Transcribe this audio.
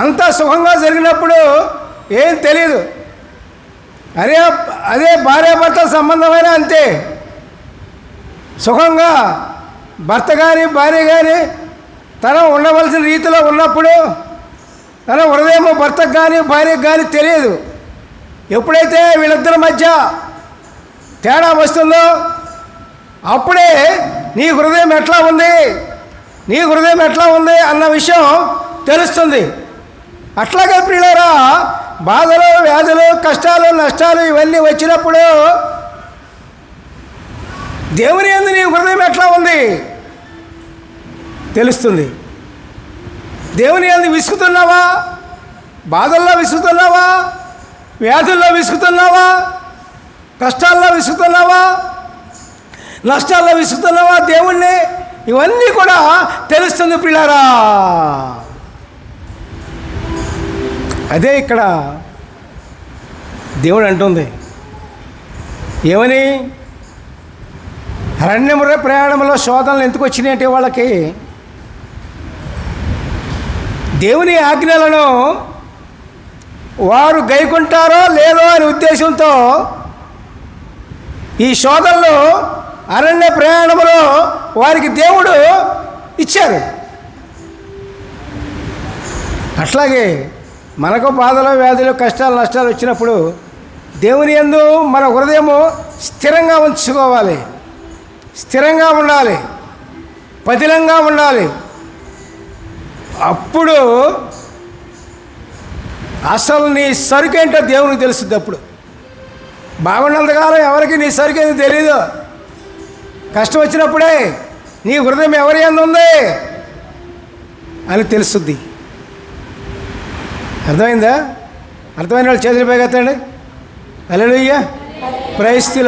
అంతా సుఖంగా జరిగినప్పుడు ఏం తెలియదు అదే అదే భార్యాభర్త సంబంధమైన అంతే. సుఖంగా భర్త కానీ భార్య కానీ తన ఉండవలసిన రీతిలో ఉన్నప్పుడు తన హృదయం భర్తకు కానీ భార్యకు కానీ తెలియదు. ఎప్పుడైతే వీళ్ళిద్దరి మధ్య తేడా వస్తుందో అప్పుడే నీ హృదయం ఎట్లా ఉంది నీ హృదయం ఎట్లా ఉంది అన్న విషయం తెలుస్తుంది. అట్లాగే ప్రియులరా బాధలు వ్యాధులు కష్టాలు నష్టాలు ఇవన్నీ వచ్చినప్పుడు దేవుని ఎందు నీ హృదయం ఎట్లా ఉంది? తెలుస్తుంది. దేవుని ఎందు విసుగుతున్నావా బాధల్లో విసుగుతున్నావా వ్యాధుల్లో విసుగుతున్నావా కష్టాల్లో విసుగుతున్నావా నష్టాల్లో విసుగుతున్నావా దేవుణ్ణి? ఇవన్నీ కూడా తెలుస్తుంది పిల్లారా అదే ఇక్కడ దేవుడు అంటుంది ఏమని? అరణ్యముర ప్రయాణంలో శోధనలు ఎందుకు వచ్చినాయంటే వాళ్ళకి? దేవుని ఆజ్ఞలను వారు గైకుంటారో లేదో అనే ఉద్దేశంతో ఈ శోధనలు అరణ్య ప్రయాణంలో వారికి దేవుడు ఇచ్చారు. అట్లాగే మనకు బాధలు వ్యాధులు కష్టాలు నష్టాలు వచ్చినప్పుడు దేవుని యందు మన హృదయము స్థిరంగా ఉంచుకోవాలి. స్థిరంగా ఉండాలి. పదిలంగా ఉండాలి. అప్పుడు అసలు నీ సరుకేంటో దేవునికి తెలుస్తుంది అప్పుడు. బాగున్నంతకాలం ఎవరికి నీ సరుకేందో తెలీదు. కష్టం వచ్చినప్పుడే నీ హృదయం ఎవరి ఎందు ఉంది అని తెలుస్తుంది. అర్థమైందా? అర్థమైన వాళ్ళు చేతులు పైకెత్తండి. Hallelujah price the